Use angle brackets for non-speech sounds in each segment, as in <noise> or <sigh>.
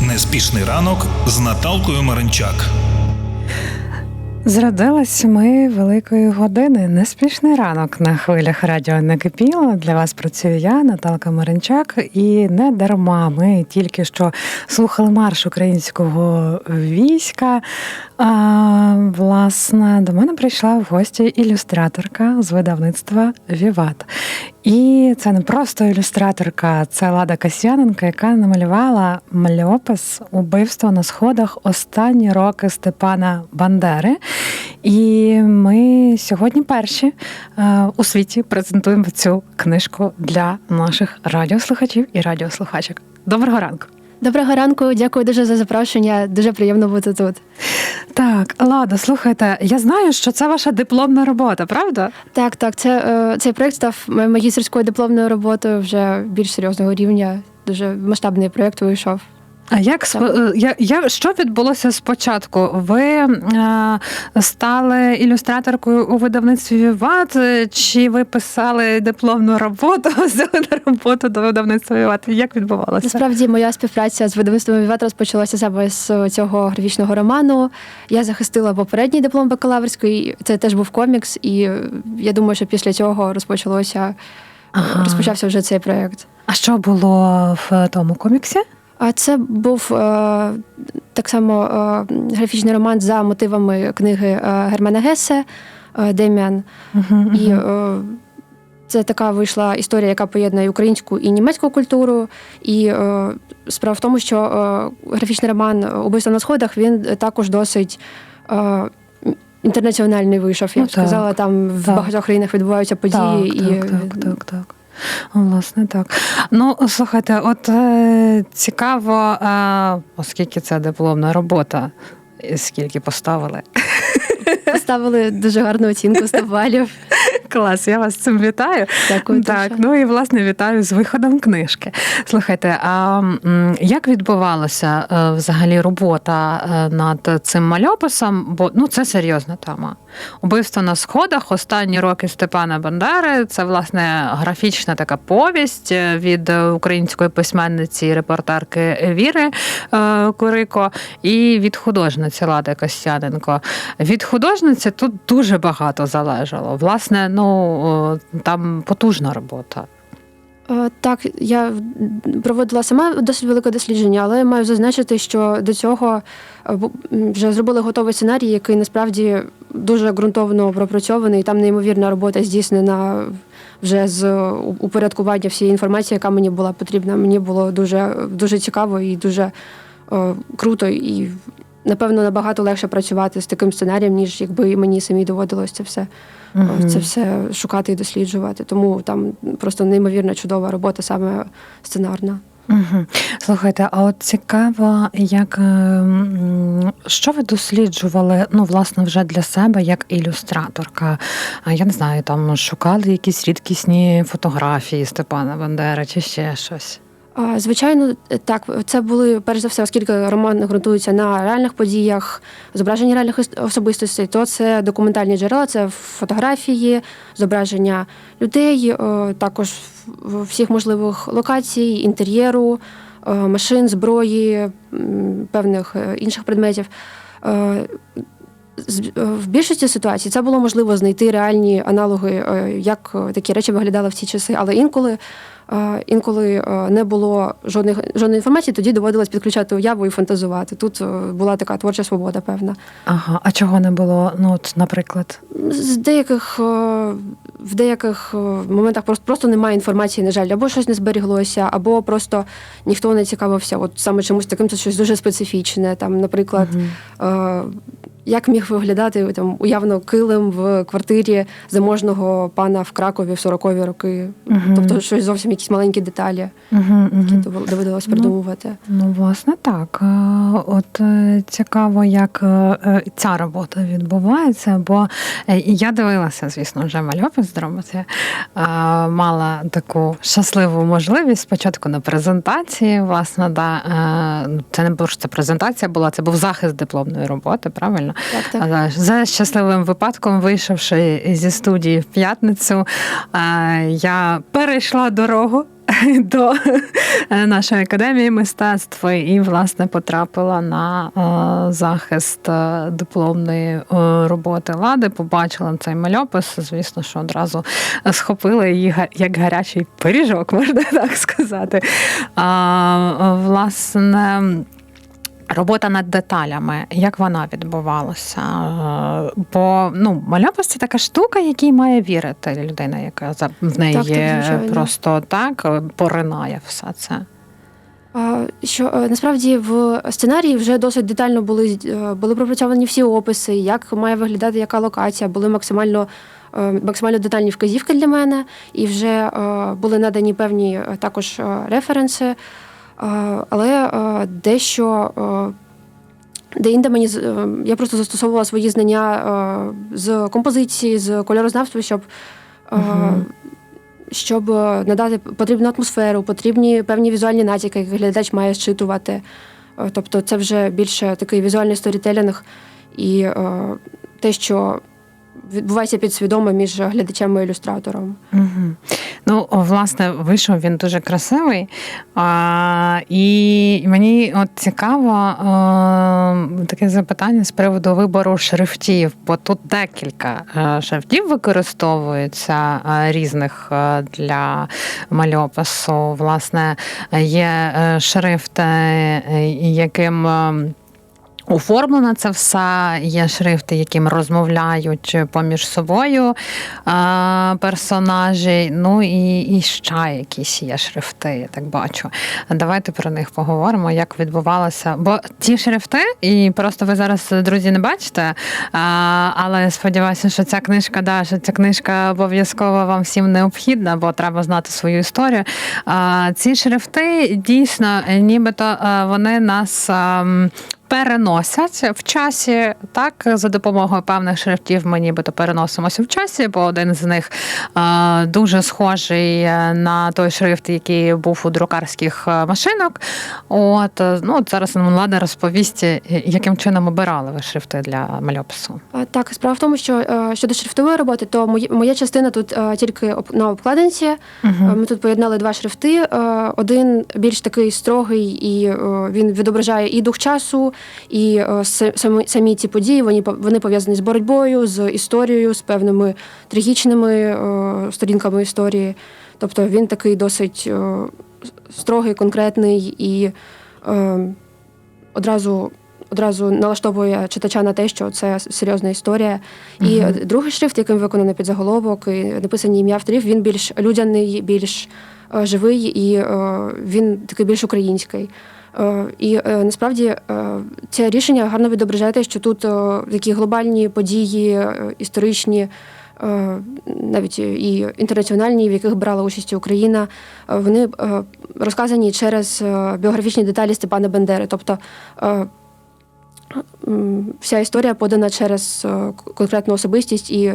Неспішний ранок з Наталкою Маринчак. Зрадилась ми великої години. Неспішний ранок на хвилях радіо накипіло. Для вас працюю я, Наталка Маринчак, і не дарма. Ми тільки що слухали марш українського війська. А, власне, до мене прийшла в гості ілюстраторка з видавництва Віват. І це не просто ілюстраторка, це Лада Касьяненка, яка намалювала мальопис убивство на сходах останні роки Степана Бандери. І ми сьогодні перші е, у світі презентуємо цю книжку для наших радіослухачів і радіослухачок. Доброго ранку! Доброго ранку, дякую дуже за запрошення. Дуже приємно бути тут. Так, Лада, слухайте, я знаю, що це ваша дипломна робота, правда? Так, так, це е, цей проект став магістерською дипломною роботою вже більш серйозного рівня. Дуже масштабний проект вийшов. А як е, я, я, що відбулося спочатку? Ви е, стали ілюстраторкою у видавництві Віват, е, чи ви писали дипломну роботу, <laughs> взяли на роботу до видавництва Віват? Як відбувалося? Насправді, моя співпраця з видавництвом Віват розпочалася саме з цього графічного роману. Я захистила попередній диплом бакалаврський. Це теж був комікс, і я думаю, що після цього розпочалося Ага. розпочався вже цей проект. А що було в тому коміксі? А це був е, так само е, графічний роман за мотивами книги е, Германа Гесе Дем'ян. Угу, І е, це така вийшла історія, яка поєднує українську і німецьку культуру. І справа в тому, що графічний роман Убивство на сходах він також досить. Інтернаціональний вийшов, я Ну, б сказала, так, там в багатьох країнах відбуваються події, так, і так, так, так, так. Власне, так. Ну, слухайте, от е, цікаво, е, оскільки це дипломна робота, скільки поставили. поставили дуже гарну оцінку 100 балів. Клас, я вас з цим вітаю. Дякую. Так, дуже. ну і власне вітаю з виходом книжки. Слухайте, а як відбувалася е, взагалі робота е, над цим мальописом? Бо ну це серйозна тема. Убивство на сходах останні роки Степана Бандери. Це власне графічна така повість е, від е, української письменниці і репортерки Віри е, Курико і від художниці Лади Костяненко. Від художниці тут дуже багато залежало. Власне, ну там потужна робота. Е, Так, я проводила сама досить велике дослідження, але я маю зазначити, що до цього е, вже зробили готовий сценарій, який насправді дуже ґрунтовно пропрацьований. Там неймовірна робота здійснена вже з упорядкування всієї інформації, яка мені була потрібна. Мені було дуже, дуже цікаво і дуже е, круто, і напевно набагато легше працювати з таким сценарієм, ніж якби мені самі доводилось це все Мгм. це все шукати і досліджувати. Тому там просто неймовірно чудова робота, саме сценарна. Угу. Слухайте, а от цікаво, як е, що ви досліджували, ну, власне, вже для себе як ілюстраторка? Я не знаю, там шукали якісь рідкісні фотографії Степана Бандери чи ще щось. Звичайно, так, це були перш за все, оскільки роман ґрунтується на реальних подіях, зображенні реальних особистостей, то це документальні джерела, це фотографії, зображення людей, е, також всіх можливих локацій, інтер'єру, е, машин, зброї, певних е, інших предметів. Е, В більшості ситуацій це було можливо знайти реальні аналоги, е, як е, такі речі виглядали в ті часи, але інколи. Інколи не було жодних жодної інформації, тоді доводилось підключати уяву і фантазувати. Тут була така творча свобода, певна. Ага, а чого не було? Ну, от, наприклад. З деяких в деяких моментах просто, просто немає інформації, на жаль, або щось не зберіглося, або просто ніхто не цікавився. От саме чомусь таким це щось дуже специфічне. Там, наприклад, е, як міг виглядати там уявно килим в квартирі заможного пана в Кракові в 40-ві роки. Мгм. Тобто щось зовсім якісь маленькі деталі, Угу, які дов- доводилось Ну, придумувати. Ну, власне, так. Е, От е, цікаво, як е, ця робота відбувається, бо я дивилася, звісно, вже мальопис зробити. Мала таку щасливу можливість спочатку на презентації. Власне, да, е, це не просто презентація була, це був захист дипломної роботи, правильно? Так, так. За щасливим випадком, вийшовши зі студії в п'ятницю, е, я перейшла дорогу <laughs> до нашої академії мистецтв і, власне, потрапила на е, захист е, дипломної е, роботи лади. Побачила цей мальопис. Звісно, що одразу схопила її як гарячий пиріжок, <laughs> можна так сказати. Власне. Робота над деталями, як вона відбувалася? Е, Бо ну, мальопис це така штука, якій має вірити людина, яка за- в неї Так, просто так поринає все це. Що е, насправді в сценарії вже досить детально були, е, були пропрацьовані всі описи, як має виглядати яка локація, були максимально. Максимально детальні вказівки для мене, і вже були надані певні також референси. Е, але е, дещо е, де-інде мені я просто застосовувала свої знання з композиції, з кольорознавства, щоб, Мгм. щоб надати потрібну атмосферу, потрібні певні візуальні натяки, які глядач має зчитувати. Тобто це вже більше такий візуальний сторітелінг і те, що відбувається підсвідомо між глядачем і ілюстратором. Угу. Ну, власне, вийшов він дуже красивий. А, і мені от цікаво а, таке запитання з приводу вибору шрифтів, бо тут декілька е, шрифтів використовується е, різних е, для мальопису. Власне, є е, шрифт, е, яким. Е, Оформлено це все, є шрифти, яким розмовляють поміж собою а, персонажі. Ну і, і ще якісь є шрифти, я так бачу. Давайте про них поговоримо, як відбувалося. Бо ті шрифти, і просто ви зараз, друзі, не бачите. А, але сподіваюся, що ця книжка, да, що ця книжка обов'язково вам всім необхідна, бо треба знати свою історію. А, ці шрифти дійсно, нібито вони нас. Переносять в часі, так за допомогою певних шрифтів ми нібито переносимося в часі, бо один з них е, дуже схожий на той шрифт, який був у друкарських е, машинок. От е, ну от зараз нам Лада розповість, е, яким чином обирали ви шрифти для мальопису. Так, справа в тому, що е, щодо шрифтової роботи, то моя частина тут е, тільки на обкладинці. Е, Ми тут поєднали два шрифти. Е, Один більш такий строгий, і е, він відображає і дух часу, і е, самі, самі ці події. Вони вони пов'язані з боротьбою, з історією, з певними трагічними е, сторінками історії. Тобто він такий досить е, строгий, конкретний і одразу. Одразу налаштовує читача на те, що це серйозна історія. І Мгм. другий шрифт, яким виконаний підзаголовок, і написані ім'я авторів, він більш людяний, більш е, живий і е, він такий більш український. Е, І е, насправді е, це рішення гарно відображає те, що тут такі глобальні події, історичні, навіть і інтернаціональні, в яких брала участь Україна, вони розказані через біографічні деталі Степана Бендери. Тобто вся історія подана через конкретну особистість, і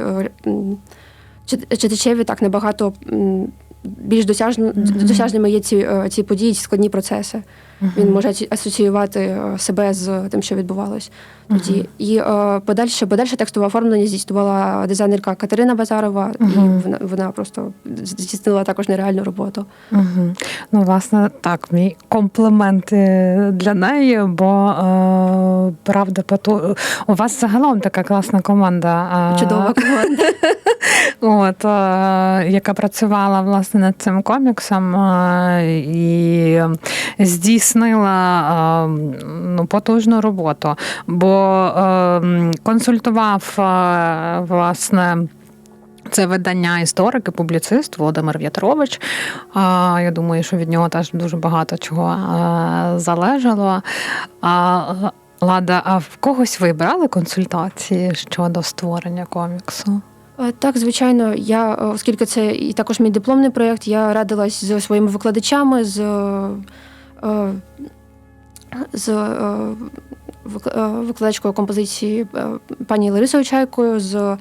читачеві так набагато більш досяжно, досяжними є ці, е, ці події, ці складні процеси. Він може асоціювати е, себе з тим, що відбувалось тоді. І е, подальше, подальше текстове оформлення здійснювала дизайнерка Катерина Базарова, і вона, вона просто здійснила також нереальну роботу. Ну, власне, так, мій комплімент е, для неї, бо е, правда, поту... у вас загалом така класна команда. е, Чудова команда. <laughs> От, е, яка працювала власне над цим коміксом е, і здійснила е, ну, потужну роботу, бо е, консультував власне. Це видання історик і публіцист Володимир В'ятрович. Я думаю, що від нього теж дуже багато чого залежало. Лада, а в когось ви брали консультації щодо створення коміксу? Е, Так, звичайно, я, е, оскільки це і також мій дипломний проєкт, я радилась з своїми викладачами, з, е, з вик- викладачкою композиції пані Ларисою Чайкою, з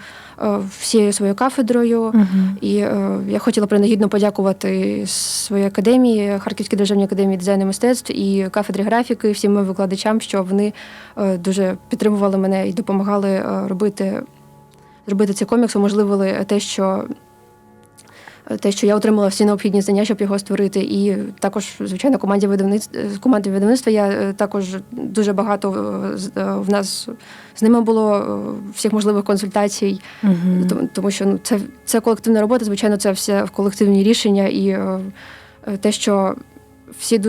всією своєю кафедрою. Угу. І я хотіла принагідно подякувати своїй академії, Харківській державній академії дизайну і мистецтв і кафедрі графіки, всім моїм викладачам, що вони дуже підтримували мене і допомагали робити, зробити цей комікс, уможливили те, що те, що я отримала всі необхідні знання, щоб його створити. І також, звичайно, команді видавництва команді видавництва я е, також дуже багато е, е, в нас з ними було всіх можливих консультацій, Мгм. тому, тому що ну це, це колективна робота. Звичайно, це все колективні рішення і те, що. Всі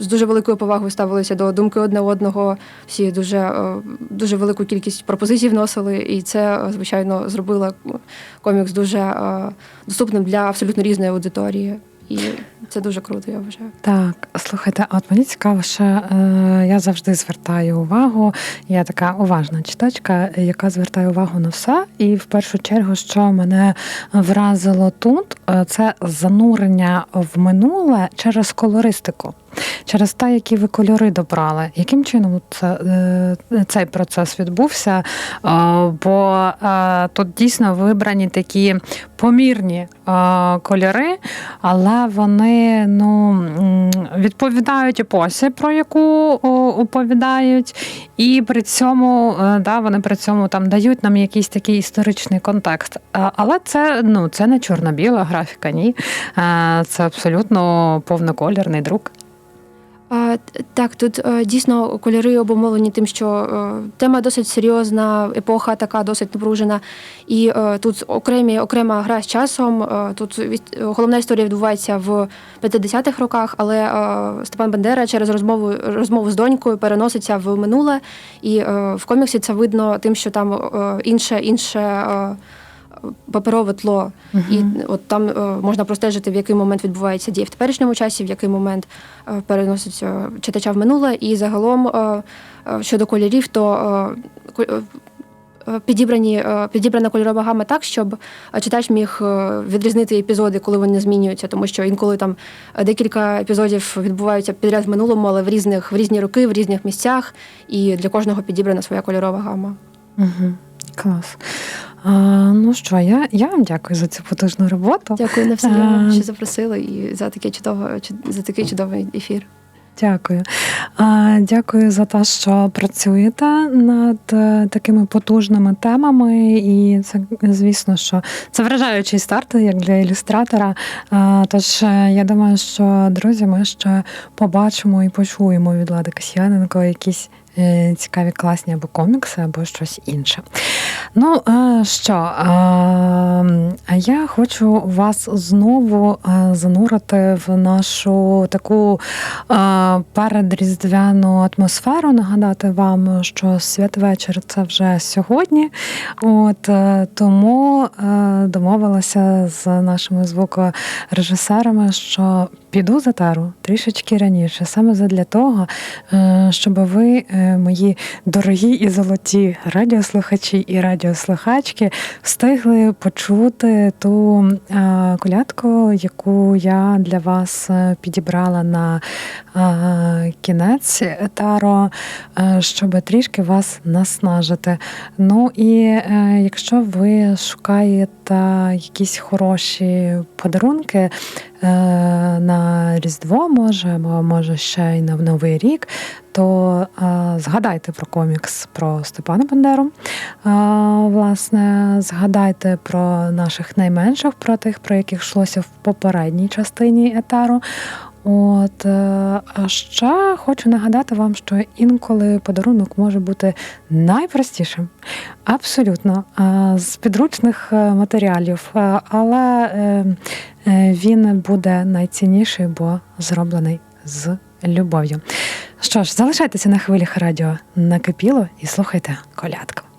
з дуже великою повагою ставилися до думки одне одного, всі дуже, е, дуже велику кількість пропозицій вносили, і це, е, звичайно, зробило комікс дуже е, доступним для абсолютно різної аудиторії. І це дуже круто, я вважаю. Так, слухайте, а от мені цікаво, що е, я завжди звертаю увагу. Я така уважна читачка, яка звертає увагу на все. І в першу чергу, що мене вразило тут, е, це занурення в минуле через колористику. Через те, які ви кольори добрали, яким чином це, е, цей процес відбувся? Е, Бо е, тут дійсно вибрані такі помірні кольори, але вони ну, відповідають епосі, про яку оповідають, і при цьому да, вони при цьому там дають нам якийсь такий історичний контекст. Але це, ну, це не чорно-біла графіка, ні. Це абсолютно повноколірний друк. Так, тут е, дійсно кольори обумовлені тим, що е, тема досить серйозна, епоха така досить напружена. І е, тут окремі, окрема гра з часом. Тут головна історія відбувається в 50-х роках, але Степан Бандера через розмову, розмову з донькою переноситься в минуле. І в коміксі це видно тим, що там інше, інше. Паперове тло, і от там е, можна простежити, в який момент відбувається дія в теперішньому часі, в який момент е, переноситься читача в минуле. І загалом е, щодо кольорів, то підібрані, підібрана кольорова гама так, щоб читач міг відрізнити епізоди, коли вони змінюються, тому що інколи там декілька епізодів відбуваються підряд в минулому, але в різних в різні роки, в різних місцях, і для кожного підібрана своя кольорова гама. Угу. Клас. А, ну що, я, я вам дякую за цю потужну роботу. Дякую на все, Е, що запросили і за таке чудове за такий чудовий ефір. Дякую. А, Дякую за те, що працюєте над е, такими потужними темами. І це, звісно, що це вражаючий старт, як для ілюстратора. А, Тож е, я думаю, що друзі, ми ще побачимо і почуємо від Лади Касьяненко якісь. Е, Цікаві класні або комікси, або щось інше. Ну е, що, я хочу вас знову е, занурити в нашу таку передріздвяну атмосферу. Нагадати вам, що святвечір це вже сьогодні. От тому домовилася з нашими звукорежисерами, що піду за тару трішечки раніше, саме задля того, щоб ви, мої дорогі і золоті радіослухачі і радіослухачки, встигли почути ту колядку, яку я для вас е, підібрала на кінець таро, е, щоб трішки вас наснажити. Ну і е, якщо ви шукаєте якісь хороші подарунки е, на Різдво, може, або може ще й на Новий рік, то е, згадайте про комікс про Степана Бандеру. Е, власне, згадайте про наших найменших, про тих, про яких йшлося в попередній частині етару. От, е, а ще хочу нагадати вам, що інколи подарунок може бути найпростішим, абсолютно, е, з підручних е, матеріалів, але він буде найцінніший, бо зроблений з любов'ю. Що ж, залишайтеся на хвилях радіо накипіло і слухайте колядку.